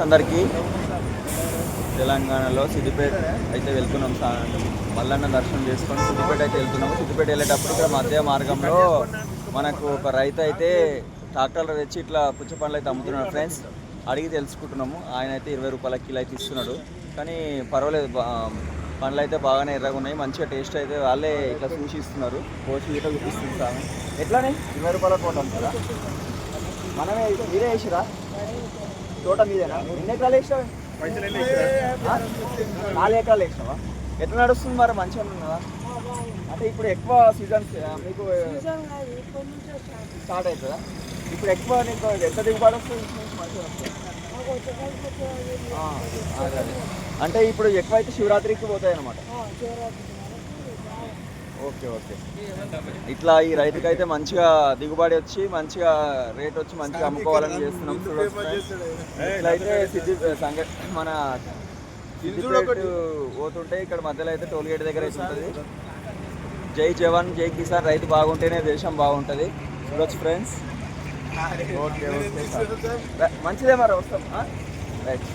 అందరికీ. తెలంగాణలో సిద్దిపేట అయితే వెళ్తున్నాం సార్. మల్లన్న దర్శనం చేసుకొని సిద్దిపేట అయితే వెళ్తున్నాము. సిద్దిపేట వెళ్ళేటప్పుడు ఇక్కడ మధ్య మార్గంలో మనకు ఒక రైతు అయితే ట్రాక్టర్లు తెచ్చి ఇట్లా పుచ్చ పండ్లు అయితే అమ్ముతున్నాడు ఫ్రెండ్స్. అడిగి తెలుసుకుంటున్నాము. ఆయన అయితే ఇరవై రూపాయల కిలో అయితే ఇస్తున్నాడు. కానీ పర్వాలేదు పండ్లు అయితే బాగానే ఎర్రగా ఉన్నాయి. మంచిగా టేస్ట్ అయితే వాళ్ళే ఇట్లా చూసి ఇస్తున్నారు ఇట్లా చూపిస్తుంది సార్. ఎట్లానే ఇరవై రూపాయల కోట అమ్ముతారా మనమే మీరే వేసిరా? తోట మీదేనా? ఎన్ని ఎకరాలు వేసావు ఆ? నాలుగు ఎకరాలు వేసినావా? ఎట్లా నడుస్తుంది మరి? మంచిగా ఉన్నదా? అంటే ఇప్పుడు ఎక్కువ సీజన్ మీకు స్టార్ట్ అవుతుందా? ఇప్పుడు ఎక్కువ నీకు ఎంత దిగుబడి వస్తుంది? మంచిగా వస్తుంది ఆ, అదే అదే. అంటే ఇప్పుడు ఎక్కువ అయితే శివరాత్రికి పోతాయి అనమాట ఓకే ఓకే. ఇట్లా ఈ రైతుకి అయితే మంచిగా దిగుబడి వచ్చి మంచిగా రేట్ వచ్చి మంచిగా అమ్ముకోవాలని చేస్తున్నాం. ఇట్లయితే సిద్ధి సంగ మన పోతుంటే ఇక్కడ మధ్యలో అయితే టోల్ గేట్ దగ్గర ఉంటుంది. జై జవాన్ జై కిసాన్. రైతు బాగుంటేనే దేశం బాగుంటుంది. చూడొచ్చు ఫ్రెండ్స్. Okay okay. మంచిదే మరి వస్తాం. రైట్.